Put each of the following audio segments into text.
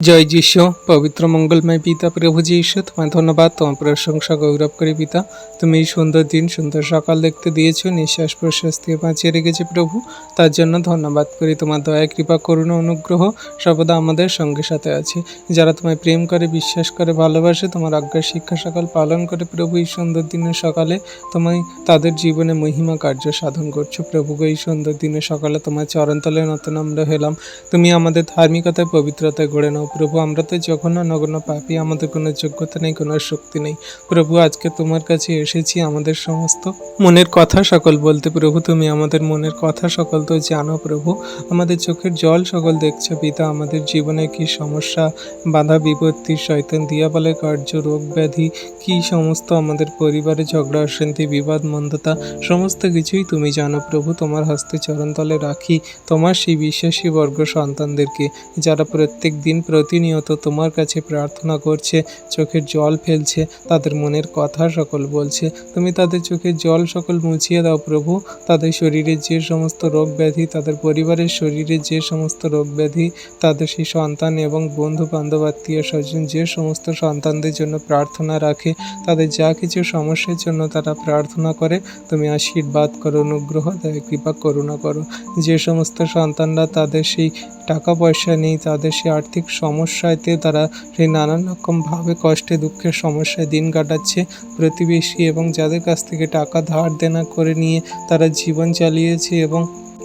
জয় যিশু, পবিত্র মঙ্গলময় পিতা, প্রভু যিশু, তোমায় ধন্যবাদ, তোমার প্রশংসা গৌরব করি পিতা। তুমি এই সুন্দর দিন, সুন্দর সকাল দেখতে দিয়েছ, নিঃশ্বাস প্রশ্বাস দিয়ে বাঁচিয়ে রেখেছে প্রভু। তার জন্য ধন্যবাদ করি, তোমার দয়া, কৃপা, করুণা, অনুগ্রহ সর্বদা আমাদের সঙ্গে সাথে আছে। যারা তোমায় প্রেম করে, বিশ্বাস করে, ভালোবাসে, তোমার আজ্ঞার শিক্ষা সকাল পালন করে, প্রভু এই সুন্দর দিনের সকালে তোমায় তাদের জীবনে মহিমা কার্য সাধন করছ। প্রভু এই সুন্দর দিনের সকালে তোমার চরণতলে নতুন আমরা হলাম। তুমি আমাদের ধার্মিকতায়, পবিত্রতায় গড়ে নাও প্রভু, আমরা তো যখন নগণ্য পাপি, আমাদের কোনো যোগ্যতা নেই, কোনো শক্তি নেই। প্রভু, আজকে তোমার কাছে এসেছি, আমাদের সমস্ত মনের কথা সকল বলতে। প্রভু, তুমি আমাদের মনের কথা সকল তো জানো, প্রভু। আমাদের চোখের জল সকল দেখছ, পিতা। আমাদের জীবনে কি সমস্যা, বাধা, বিপত্তি, শয়তান, দিয়াবলে, কার্য, রোগ, ব্যাধি, কি সমস্ত আমাদের পরিবারে ঝগড়া, অশান্তি, বিবাদ, মন্দতা, সমস্ত কিছুই তুমি জানো, প্রভু। তোমার হস্তে চরণতলে রাখি, তোমার সেই বিশ্বাসী বর্গ সন্তানদেরকে, যারা প্রত্যেক দিন প্রতিনিয়ত তোমার কাছে প্রার্থনা করছে, চোখের জল ফেলছে, তাদের মনের কথা সকল বলছে। তুমি তাদের চোখের জল সকল মুছিয়ে দাও প্রভু। তাদের শরীরে যে সমস্ত রোগ ব্যাধি, তাদের পরিবারের শরীরে যে সমস্ত রোগ ব্যাধি, তাদের সেই সন্তান এবং বন্ধু বান্ধব আত্মীয় স্বজন যে সমস্ত সন্তানদের জন্য প্রার্থনা রাখে, তাদের যা কিছু সমস্যার জন্য তারা প্রার্থনা করে, তুমি আশীর্বাদ করো, অনুগ্রহ দয়া, কৃপা, করুণা করো। যে সমস্ত সন্তানরা তাদের সেই টাকা পয়সা নেই, তাদের সেই আর্থিক সমস্যাতে তারা সেই নানান রকমভাবে কষ্টে, দুঃখের সমস্যায় দিন কাটাচ্ছে। প্রতিবেশী এবং যাদের কাছ থেকে টাকা ধার দেনা করে নিয়ে তারা জীবন চালিয়েছে এবং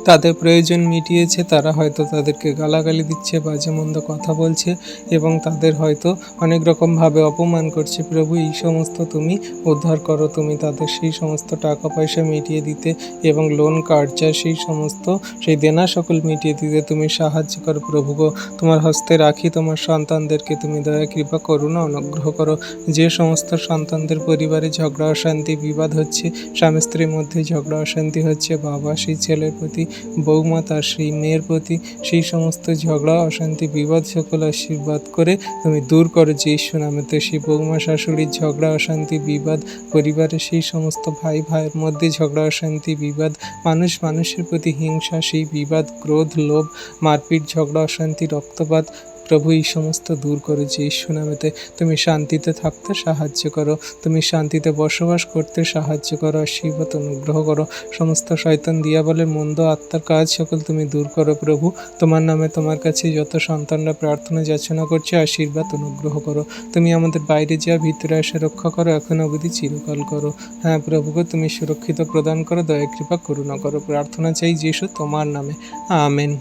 তাদের প্রয়োজন মিটিয়েছে, তারা হয়তো তাদেরকে গালাগালি দিচ্ছে, বাজে মন্দ কথা বলছে এবং তাদের হয়তো অনেক রকমভাবে অপমান করছে। প্রভু, এই সমস্ত তুমি উদ্ধার করো, তুমি তাদের সেই সমস্ত টাকা পয়সা মিটিয়ে দিতে এবং লোন কার্যা সেই সমস্ত, সেই দেনা সকল মিটিয়ে দিতে তুমি সাহায্য করো। প্রভু গো, তোমার হস্তে রাখি, তোমার সন্তানদেরকে তুমি দয়া, কৃপা, করুণা, অনুগ্রহ করো। যে সমস্ত সন্তানদের পরিবারে ঝগড়া, অশান্তি, বিবাদ হচ্ছে স্বামী স্ত্রীর মধ্যে ঝগড়া, অশান্তি হচ্ছে, বাবা সেই ছেলের প্রতি বৌমা তার সেই মেয়ের প্রতি সেই সমস্ত ঝগড়া, অশান্তি, বিবাদ সকল আশীর্বাদ করে তুমি দূর করো যে ঈশ্বর নামেতে সেই বৌমা শাশুড়ির ঝগড়া, অশান্তি, বিবাদ, পরিবারের সেই সমস্ত ভাই ভাইয়ের মধ্যে ঝগড়া, অশান্তি, বিবাদ, মানুষ মানুষের প্রতি হিংসা, সেই বিবাদ, ক্রোধ, লোভ, মারপিট, ঝগড়া, অশান্তি, রক্তপাত প্রভু, এই সমস্ত দূর করো যে ঈশ্বর নামেতে তুমি শান্তিতে থাকতে সাহায্য করো। তুমি শান্তিতে বসবাস করতে সাহায্য করো, আশীর্বাদ, অনুগ্রহ করো। সমস্ত শয়তান দিয়া বলে মন্দ আত্মার কাজ সকল তুমি দূর করো প্রভু। তোমার নামে তোমার কাছে যত সন্তানরা প্রার্থনা যাচনা করছে, আশীর্বাদ, অনুগ্রহ করো। তুমি আমাদের বাইরে যা ভিতরে এসে রক্ষা করো, এখন অবধি চিরকাল করো। হ্যাঁ প্রভুকে তুমি সুরক্ষিত প্রদান করো, দয়া, কৃপা, করুণা করো। প্রার্থনা চাই যিশু তোমার নামে। আমেন।